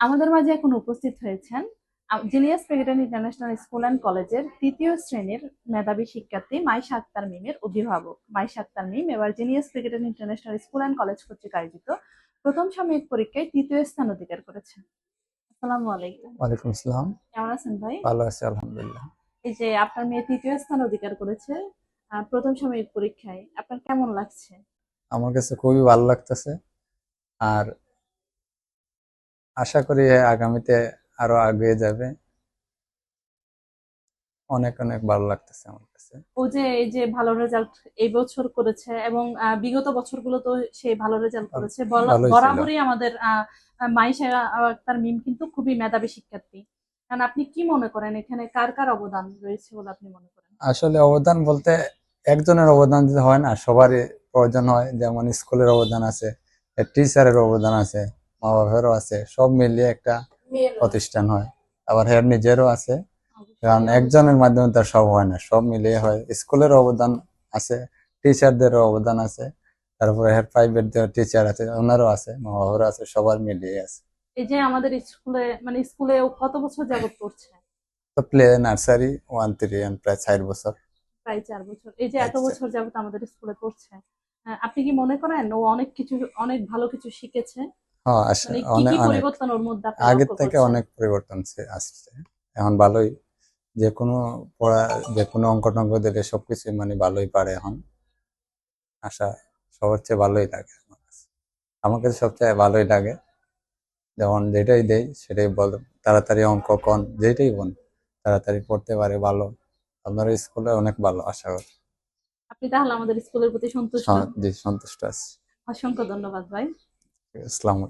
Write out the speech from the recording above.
আমাদের মাঝে এখন উপস্থিত হয়েছেন genius pregeton international school and কলেজের তৃতীয় শ্রেণির মেধাবী শিক্ষার্থী মাইশা আক্তার মিমের অভিভাবক। মাইশা আক্তার মিম এবার genius pregeton international school and college কর্তৃক আয়োজিত প্রথম সাময়িক পরীক্ষায় তৃতীয় স্থান অধিকার করেছেন। আসসালামু আলাইকুম। ওয়ালাইকুম আসসালাম। কেমন আছেন ভাই? ভালো আছি আলহামদুলিল্লাহ। এই যে আপনার মেয়ে তৃতীয় স্থান অধিকার করেছে প্রথম সাময়িক পরীক্ষায় আপনার কেমন লাগছে? আমার কাছে খুবই ভালো লাগতেছে। আর আশা করি আগামীতে আরও আগে যাবে। অনেক অনেক ভালো লাগতেছে আমার কাছে। ও যে এই যে ভালো রেজাল্ট এই বছর করেছে এবং বিগত বছরগুলো তো সেই ভালো রেজাল্ট করেছে। বরাবরই আমাদের মাইশা আক্তার মিম কিন্তু খুবই মেধাবী শিক্ষার্থী। কারণ আপনি কি মনে করেন এখানে কার কার অবদান রয়েছে বলে আপনি মনে করেন? আসলে অবদান বলতে একজনের অবদান হয় না সবারই প্রয়োজন হয়। যেমন স্কুলের অবদান আছে টিচারের অবদান আছে মা বাবারও আছে সব মিলিয়ে একটা প্রতিষ্ঠান হয়। আবার হের নিজেরও আছে কারণ একজনের মাধ্যমে তার সব হয় না সব মিলিয়ে হয়। স্কুলের অবদান আছে টিচারদেরও অবদান আছে তারপরে হেড প্রাইভেট টিচার আছে ওনারও আছে মা বাবারও আছে সবার মিলিয়ে আছে। এই যে আমাদের স্কুলে মানে স্কুলে কত বছর যাবত পড়ছে? তো প্লে নার্সারি ওয়ান থ্রি প্রায় চার বছর। প্রায় চার বছর। এই যে এত আচ্ছা। বছর যাবত আমাদের স্কুলে পড়ছে আপনি কি মনে করেন ও অনেক কিছু অনেক ভালো কিছু শিখেছে? হ্যাঁ মানে আগের থেকে অনেক পরিবর্তন আসছে। এখন ভালোই যে কোনো পড়া যে কোনো অঙ্ক টঙ্ক দিলে সবকিছু মানে ভালোই পারে এখন। আশা সবার চেয়ে ভালোই লাগে আমার কাছে। আমার কাছে সবচেয়ে ভালোই লাগে যেমন যেটাই দেই সেটাই বল তাড়াতাড়ি অঙ্ক কন যেটাই বল তাড়াতাড়ি পড়তে পারে ভালো। আপনার স্কুলে অনেক ভালো আশা করি। আপনি তাহলে আমাদের স্কুলের প্রতি সন্তুষ্ট? জি সন্তুষ্ট আছি। অসংখ্য ধন্যবাদ ভাই। আসসালামু